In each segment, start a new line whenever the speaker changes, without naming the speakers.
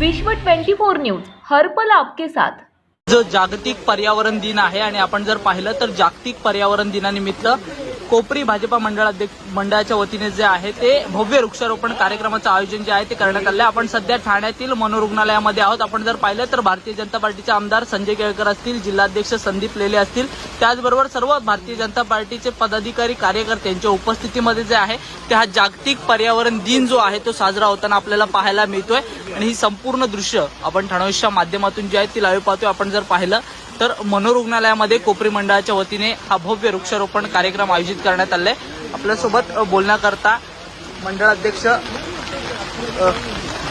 विश्व 24 न्यूज हर्पल आपके साथ.
जो जागतिक पर्यावरण दिन आहे आणि आपण जर पाहिलं तर जागतिक पर्यावरण दिनानिमित्त कोपरी भाजपा मंडळाध्यक्ष मंडळाच्या वतीने जे आहे ते भव्य वृक्षारोपण कार्यक्रमाचं आयोजन जे आहे ते करण्यात आलं आपण सध्या ठाण्यातील मनोरुग्णालयामध्ये आहोत. आपण जर पाहिलं तर भारतीय जनता पार्टीचे आमदार संजय केळकर असतील जिल्हाध्यक्ष संदीप लेले असतील. त्याचबरोबर सर्व भारतीय जनता पार्टीचे पदाधिकारी कार्यकर्ते यांच्या उपस्थितीमध्ये जे आहे ते हा जागतिक पर्यावरण दिन जो आहे तो साजरा होताना आपल्याला पाहायला मिळतोय. आणि ही संपूर्ण दृश्य आपण ठाणोशच्या माध्यमातून जी आहे ती लाईव्ह पाहतोय. आपण जर पाहिलं तर मनोरुग्णालयामध्ये कोपरी मंडळाच्या वतीने हा भव्य वृक्षारोपण कार्यक्रम आयोजित करण्यात आलाय आपल्यासोबत बोलण्याकरता मंडळ अध्यक्ष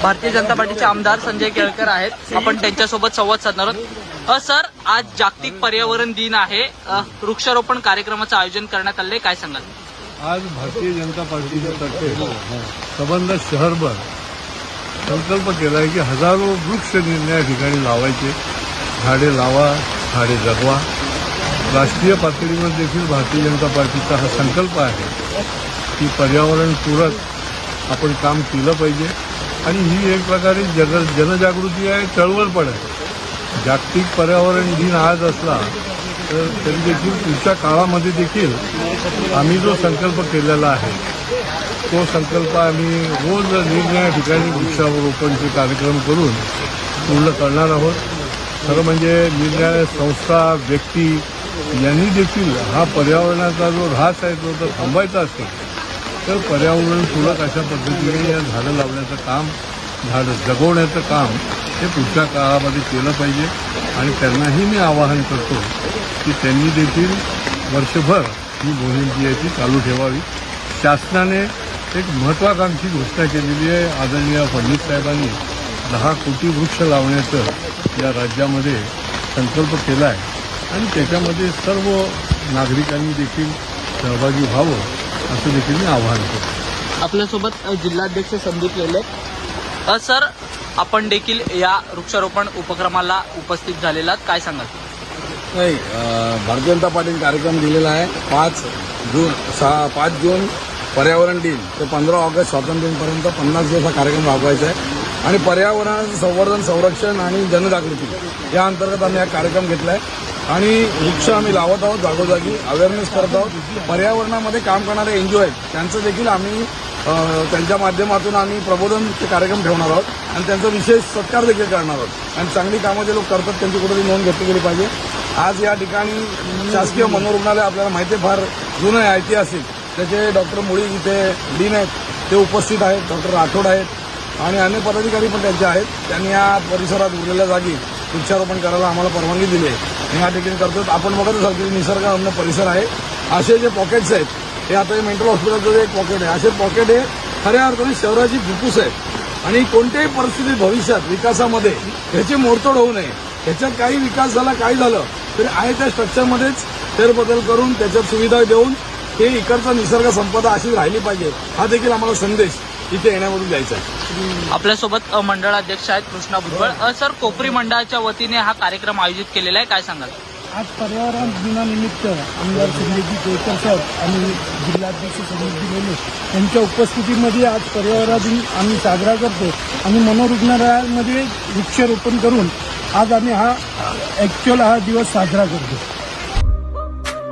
भारतीय जनता पार्टीचे आमदार संजय केळकर आहेत. आपण त्यांच्यासोबत संवाद साधणार आहोत. सर आज जागतिक पर्यावरण दिन आहे. वृक्षारोपण कार्यक्रमाचं आयोजन करण्यात आलंय काय सांगाल?
आज भारतीय जनता पार्टीच्या तर्फे संबंध शहरभर संकल्प केला आहे की हजारो वृक्ष निर्णय ठिकाणी लावायचे. झाडे लावा झाडे जगवा. राष्ट्रीय पातळीवर देखील भारतीय जनता पार्टीचा हा संकल्प आहे की पर्यावरणपूरक आपण काम केलं पाहिजे. आणि ही एक प्रकारे जग जनजागृती आहे चळवळ पण आहे. जागतिक पर्यावरण दिन आज असला तर तरी देखील पुढच्या काळामध्ये देखील आम्ही जो संकल्प केलेला आहे तो संकल्प आम्ही रोज निरनिळ्या ठिकाणी वृक्षारोपणचे कार्यक्रम करून पूर्ण करणार आहोत. खरं म्हणजे निरनिराळ्या संस्था व्यक्ती यांनी देखील हा पर्यावरणाचा जो ऱ्हास आहे तो जर थांबायचा असेल तर पर्यावरणपूरक अशा पद्धतीने या झाडं लावण्याचं काम झाडं जगवण्याचं काम हे पुढच्या काळामध्ये केलं पाहिजे. आणि त्यांनाही मी आवाहन करतो की त्यांनी देखील वर्षभर ही मोहीम जी आहे ती चालू ठेवावी. शासनाने एक महत्वाकांक्षी घोषणा केलेली आहे आदरणीय फडणवीस साहेबांनी. दहा कोटी वृक्ष लावण्याचं या राज्यामध्ये संकल्प केला आहे आणि त्याच्यामध्ये सर्व नागरिकांनी देखील सहभागी व्हावं असं देखील मी आवाहन करतो.
आपल्यासोबत जिल्हाध्यक्ष संदीप लेले अ, सर आपण देखील या वृक्षारोपण उपक्रमाला उपस्थित झालेला आहात. काय सांगाल?
नाही भारतीय जनता पार्टीने कार्यक्रम दिलेला आहे. पाच जून सहा पाच जून पर्यावरण दिन. ते पंधरा ऑगस्ट स्वातंत्र्य दिनपर्यंत पन्नास दिवस हा कार्यक्रम राबवायचा आहे. आणि पर्यावरणाचं संवर्धन संरक्षण आणि जनजागृती या अंतर्गत आम्ही हा कार्यक्रम घेतला आहे आणि वृक्ष आम्ही लावत आहोत जागोजागी अवेअरनेस करत आहोत. पर्यावरणामध्ये काम करणारे एनजीओ आहेत त्यांचं देखील आम्ही त्यांच्या माध्यमातून आम्ही प्रबोधनचे कार्यक्रम ठेवणार आहोत आणि त्यांचा विशेष सत्कार देखील करणार आहोत. आणि चांगली कामं जे लोक करतात त्यांची कुठेतरी नोंद घेतली गेली पाहिजे. आज या ठिकाणी शासकीय मनोरुग्णालय आपल्याला माहिती आहे फार जुनं आहे ऐतिहासिक. त्याचे डॉक्टर मुळी इथे डीन आहेत ते उपस्थित आहेत डॉक्टर राठोड आहेत. आणि अन्य पदाधिकारी पण त्यांचे आहेत. त्यांनी या परिसरात उरलेल्या जागी वृक्षारोपण करायला आम्हाला परवानगी दिली आहे. आणि या ठिकाणी करतो आपण बघत असाल की निसर्गरम्य परिसर आहे. असे जे पॉकेट्स आहेत हे आता हे मेंटल हॉस्पिटलचं जे एक पॉकेट आहे असे पॉकेट हे खऱ्या अर्थाने शहराची फुफ्फुस आहेत. आणि कोणत्याही परिस्थितीत भविष्यात विकासामध्ये ह्याची मोडतोड होऊ नये. ह्याच्यात काही विकास झाला काही झालं तरी आहे त्या स्ट्रक्चरमध्येच फेरबदल करून त्याच्यात सुविधा देऊन हे इकडचा निसर्ग संपदा अशी राहिली पाहिजे. हा देखील आम्हाला संदेश इथे येण्यामधून द्यायचा आहे.
आपल्यासोबत मंडळ मंडळाध्यक्ष आहेत कृष्णा भुजबळ. अ, सर कोपरी मंडळाच्या वतीने हा कार्यक्रम आयोजित केलेला आहे. काय सांगाल?
आज पर्यावरण दिनानिमित्त आमदार संजयजी केळकर सर आणि जिल्हाध्यक्ष संजयजी लेले यांच्या उपस्थितीमध्ये आज पर्यावरण दिन आम्ही साजरा करतो आणि मनोरुग्णालयामध्ये वृक्षारोपण करून आज आम्ही हा ॲक्च्युअल हा दिवस साजरा करतो.